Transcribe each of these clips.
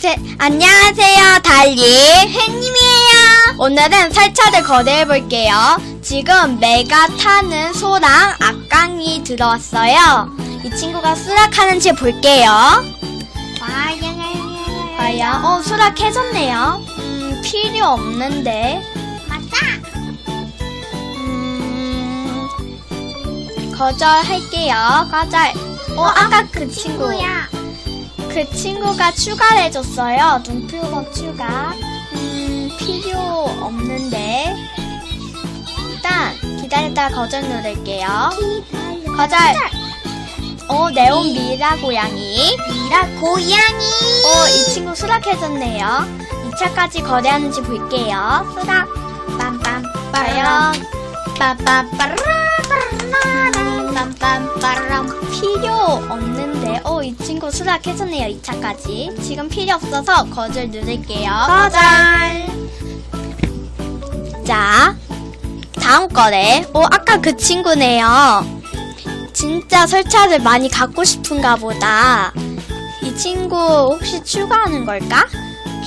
제, 안녕하세요, 달리. 햇님이에요. 오늘은 설차를 거래해 볼게요. 지금 메가 타는 소랑 악강이 들어왔어요. 이 친구가 수락하는지 볼게요. 과연, 어, 수락해줬네요. 음, 필요 없는데. 맞아. 음, 거절할게요. 거절. 어, 아까 그 친구. 친구야. 그 친구가 추가를 해줬어요. 눈표범 추가. 음, 필요 없는데. 일단, 기다렸다가 거절 누를게요. 거절. 어, 네온 미라 고양이. 미라 고양이. 어, 이 친구 수락해줬네요. 2차까지 거래하는지 볼게요. 수락. 빰빰. 과연. 빰빰빰 빰빰빰빰빰. 필요 없는데. 어, 이 친구 수락해줬네요. 2차까지. 지금 필요 없어서 거절 누를게요. 거절. 자, 다음 거래. 어, 아까 그 친구네요. 진짜 설차를 많이 갖고 싶은가 보다. 이 친구 혹시 추가하는 걸까?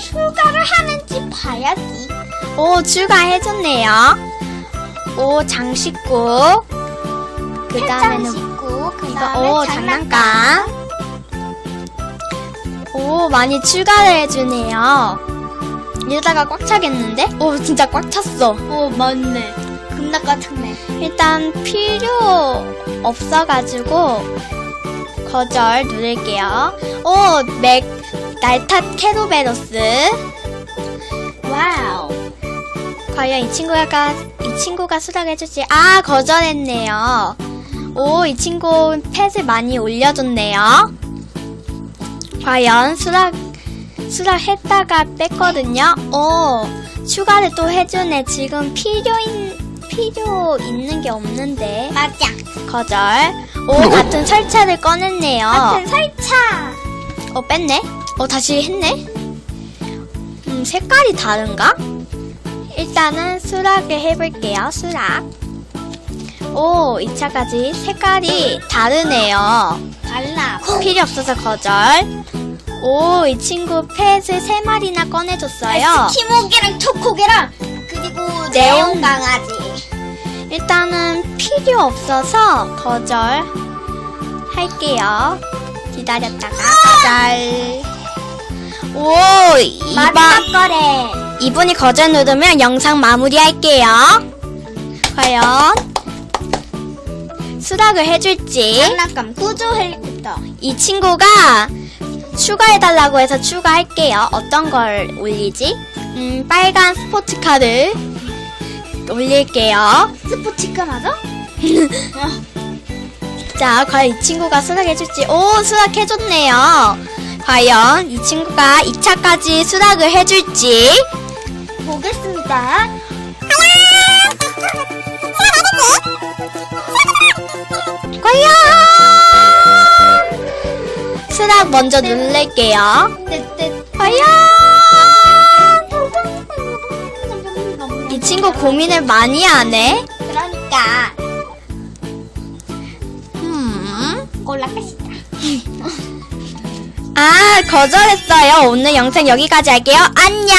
추가를 하는지 봐야지. 오, 추가해줬네요. 오, 장식구. 그 다음에는, 씻고 그 다음에 오, 장난감. 오, 많이 추가를 해주네요. 이러다가 꽉 차겠는데? 오, 진짜 꽉 찼어. 오 맞네. 금락 같은네. 일단 필요 없어가지고 거절 누를게요. 오, 맥, 날탓 캐로베로스. 와우. 과연 이 친구가 이 친구가 수락해줄지 아 거절했네요. 오 이 친구 펫을 많이 올려줬네요. 과연 수락 수락했다가 뺐거든요. 오 추가를 또 해주네. 지금 필요 있 필요 있는 게 없는데 맞아. 거절. 오 같은 설차를 꺼냈네요. 같은 설차. 어 뺐네. 어 다시 했네. 음 색깔이 다른가? 일단은 수락을 해볼게요. 수락. 오 2차까지 색깔이 다르네요. 달라. 필요 없어서 거절. 오 이 친구 펫을 세 마리나 꺼내줬어요. 스키모개랑 초코개랑 그리고 네온 네온 강아지. 일단은 필요 없어서 거절 할게요. 기다렸다가 거절. 오 이번 마지막 거래. 이분이 거절 누르면 영상 마무리할게요. 과연 수락을 해줄지 장난감 구조 헬리콥터. 이 친구가 추가해달라고 해서 추가할게요. 어떤 걸 올리지? 음, 빨간 스포츠카를 올릴게요. 스포츠카 맞아? 자, 과연 이 친구가 수락해줄지. 오, 수락해줬네요. 과연 이 친구가 2차까지 수락을 해줄지. 보겠습니다. 수락 먼저. 뜨뜻. 과연! 이 친구 고민을 많이 하네. 그러니까 음. 올라가시다. 아, 거절했어요. 오늘 영상 여기까지 할게요. 안녕!